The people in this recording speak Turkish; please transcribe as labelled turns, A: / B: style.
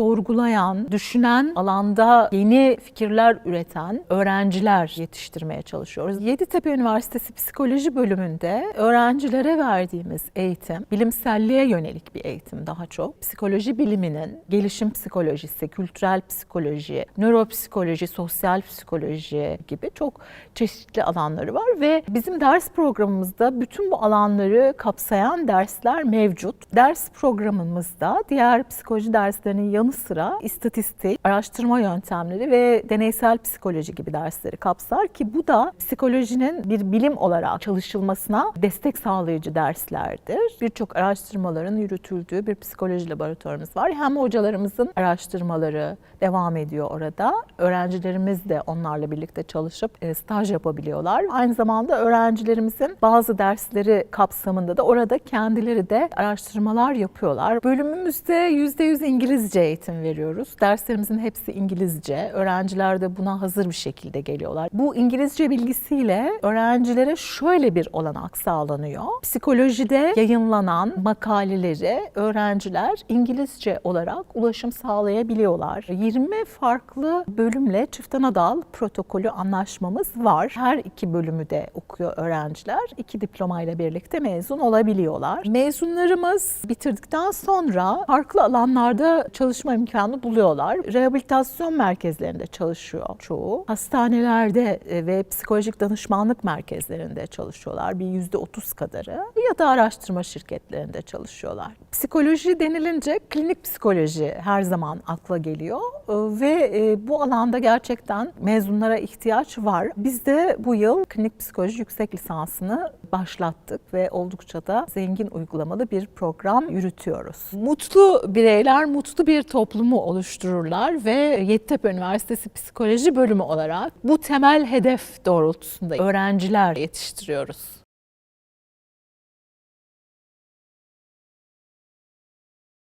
A: sorgulayan, düşünen, alanda yeni fikirler üreten öğrenciler yetiştirmeye çalışıyoruz. Yeditepe Üniversitesi Psikoloji bölümünde öğrencilere verdiğimiz eğitim, bilimselliğe yönelik bir eğitim daha çok. Psikoloji biliminin gelişim psikolojisi, kültürel psikoloji, nöropsikoloji, sosyal psikoloji gibi çok çeşitli alanları var ve bizim ders programımızda bütün bu alanları kapsayan dersler mevcut. Ders programımızda diğer psikoloji derslerinin yanı sıra istatistik, araştırma yöntemleri ve deneysel psikoloji gibi dersleri kapsar ki bu da psikolojinin bir bilim olarak çalışılmasına destek sağlayıcı derslerdir. Birçok araştırmaların yürütüldüğü bir psikoloji laboratuvarımız var. Hem hocalarımızın araştırmaları devam ediyor orada. Öğrencilerimiz de onlarla birlikte çalışıp e, staj yapabiliyorlar. Aynı zamanda öğrencilerimizin bazı dersleri kapsamında da orada kendileri de araştırmalar yapıyorlar. Bölümümüzde %100 İngilizce eğitim veriyoruz. Derslerimizin hepsi İngilizce. Öğrenciler de buna hazır bir şekilde geliyorlar. Bu İngilizce bilgisiyle öğrencilere şöyle bir olanak sağlanıyor. Psikolojide yayınlanan makaleleri öğrenciler İngilizce olarak ulaşım sağlayabiliyorlar. 20 farklı bölümle çift ana dal protokolü anlaşmamız var. Her iki bölümü de okuyor öğrenciler. İki diplomayla birlikte mezun olabiliyorlar. Mezunlarımız bitirdikten sonra farklı alanlarda çalışma imkanı buluyorlar. Rehabilitasyon merkezlerinde çalışıyor çoğu. Hastanelerde e, ve psikolojik danışmanlık merkezlerinde çalışıyorlar. Bir yüzde otuz kadarı ya da araştırma şirketlerinde çalışıyorlar. Psikoloji denilince klinik psikoloji her zaman akla geliyor E, ve e, bu alanda gerçekten mezunlara ihtiyaç var. Biz de bu yıl klinik psikoloji yüksek lisansını başlattık ve oldukça da zengin uygulamalı bir program yürütüyoruz. Mutlu bireyler mutlu bir toplumu oluştururlar ve Yeditepe Üniversitesi Psikoloji Bölümü olarak bu temel hedef doğrultusunda öğrenciler yetiştiriyoruz.